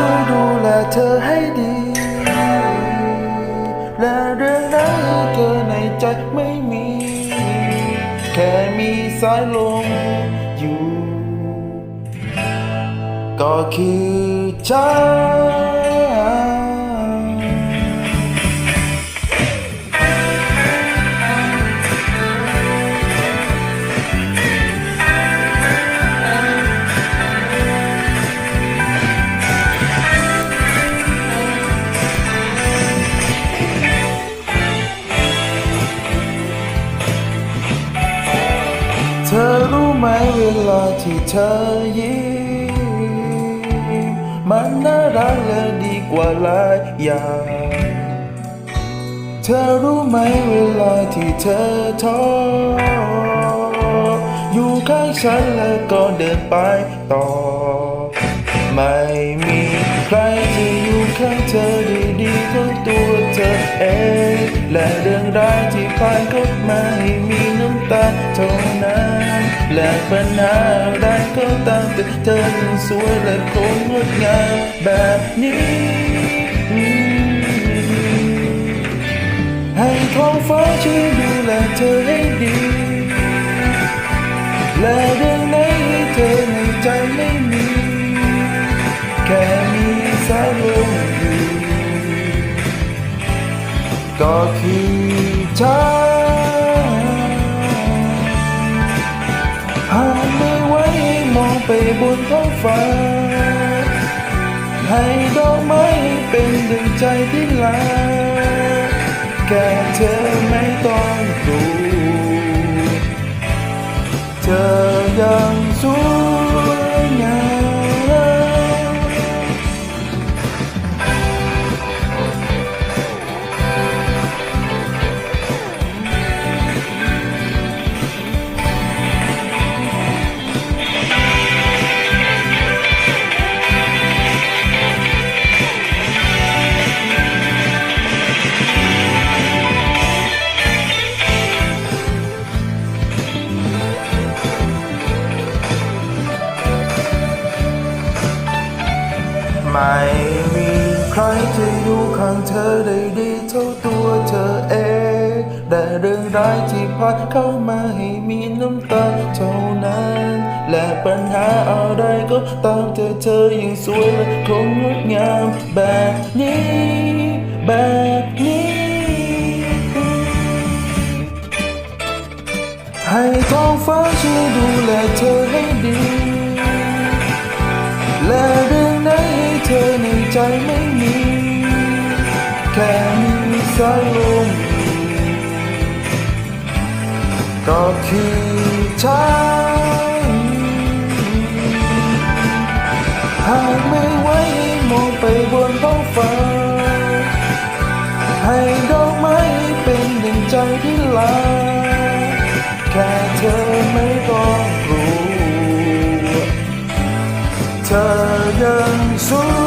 ช่วยดูแลเธอให้ดี และเรื่องไหนเธอในใจไม่มี แค่มีสายลมอยู่ ก็คือฉัน ไหมเวลาที่เธอยิ้มมันน่ารักและดีกว่าหลายอย่าง เธอรู้ไหมเวลาที่เธอท้ออยู่ข้างฉันแล้วก็เดินไปต่อ ไม่มีใครจะอยู่ข้างเธอดีดีๆเท่าตัวเธอเองและเรื่องราวที่ผ่านก็ไม่มีน้ำตาเท่านั้น และปัญหาอะไรก็ตามแต่เธอยังสวยและคงงดงามแบบนี้ ให้ท้องฟ้าช่วยดูแลเธอให้ดี และเรื่องไหนให้เธอในใจไม่มี แค่มีสายลมอยู่ก็คือฉัน บนท้องฟ้า ให้ดอกไม้เป็นดึงใจที่ลาแก่เธอไม่ต้องกลัวเธอยังสู้ ไม่มีใครจะอยู่ข้างเธอได้ดีเท่าตัวเธอเอง แต่เรื่องร้ายที่พัดเข้ามาให้มีน้ำตาเท่านั้น และปัญหาอะไรก็ตามเธอเธอยังสวยและคงงดงามแบบนี้ แบบนี้ ให้ท้องฟ้าช่วยดูแลเธอให้ดี ไม่มีแค่มีสายลมก็คือฉันหากไม่ไหวให้มองไปบนท้องฟ้า ให้ดอกไม้เป็นดังใจที่ลาแค่เธอไม่ต้องกลัวเธอยังสู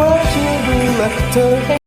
ฟ้าช่วยดูแลเธอให้